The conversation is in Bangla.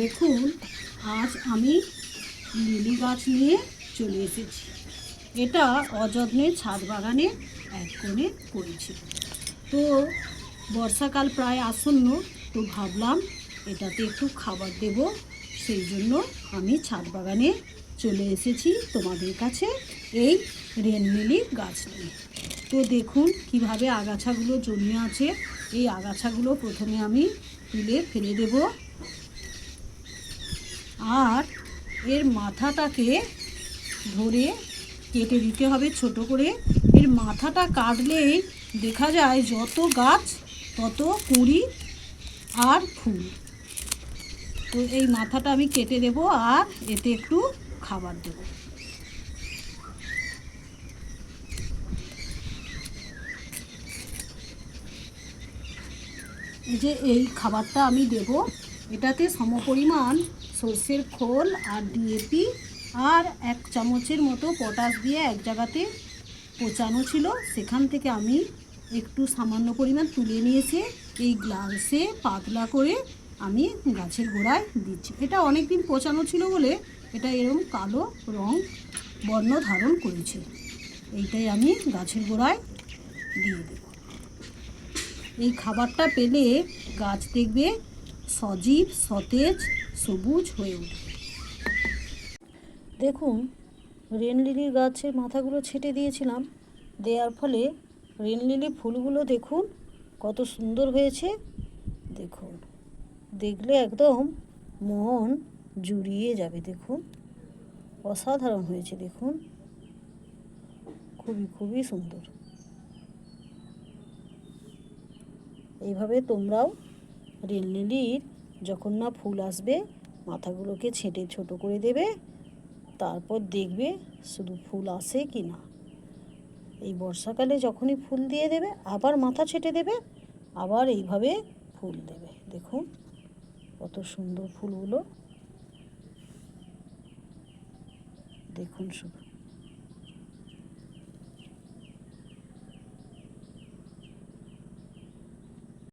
দেখুন, আজ আমি লিলি গাছ নিয়ে চলে এসেছি। এটা অযত্নে ছাদ বাগানে এক কোণে করেছি তো বর্ষাকাল প্রায় আসন্ন, তো ভাবলাম এটাতে একটু খাবার দেব। সেই জন্য আমি ছাদ বাগানে চলে এসেছি তোমাদের কাছে এই রেনমিলি গাছ নিয়ে। তো দেখুন কীভাবে আগাছাগুলো জন্মে আছে। এই আগাছাগুলো প্রথমে আমি তুলে ফেলে দেবো। আর এর মাথাটাকে ধরে কেটে দিতে হবে ছোট করে। এর মাথাটা কাটলেই দেখা যায় যত গাছ, তত কুঁড়ি আর ফুল। তো এই মাথাটা আমি কেটে দেব আর এতে একটু খাবার দেব। যে এই খাবারটা আমি দেব। এটাতে সমপরিমাণ সর্ষের খোল আর ডিএপি আর এক চামচের মতো পটাশ দিয়ে এক জায়গাতে পচানো ছিল। সেখান থেকে আমি একটু সামান্য পরিমাণ তুলে নিয়েছে। এই গ্লাসে পাতলা করে আমি গাছের গোড়ায় দিচ্ছি। এটা অনেক দিন পচানো ছিল বলে এটা এরকম কালো রং বর্ণ ধারণ করেছে। এইটাই আমি গাছের গোড়ায় দিয়ে দেব। এই খাবারটা পেলে গাছ দেখবে সজীব, সতেজ, সবুজ হয়ে উঠবে দেখুন রেন লিলির গাছের মাথাগুলো ছেটে দিয়েছিলাম। দেওয়ার ফলে রেন লিলি ফুলগুলো দেখুন, কত সুন্দর হয়েছে। দেখুন, দেখলে একদম মন জুড়িয়ে যাবে, দেখুন। অসাধারণ হয়েছে, দেখুন। খুবই খুবই সুন্দর। এইভাবে তোমরাও রেল লিলির যখন না ফুল আসবে, মাথাগুলোকে ছেঁটে ছোট করে দেবে, তারপর দেখবে শুধু ফুল আসে কি না। এই বর্ষাকালে যখনই ফুল দিয়ে দেবে, আবার মাথা ছেটে দেবে, আবার এইভাবে ফুল দেবে। দেখুন কত সুন্দর ফুলগুলো। দেখুন শুধু।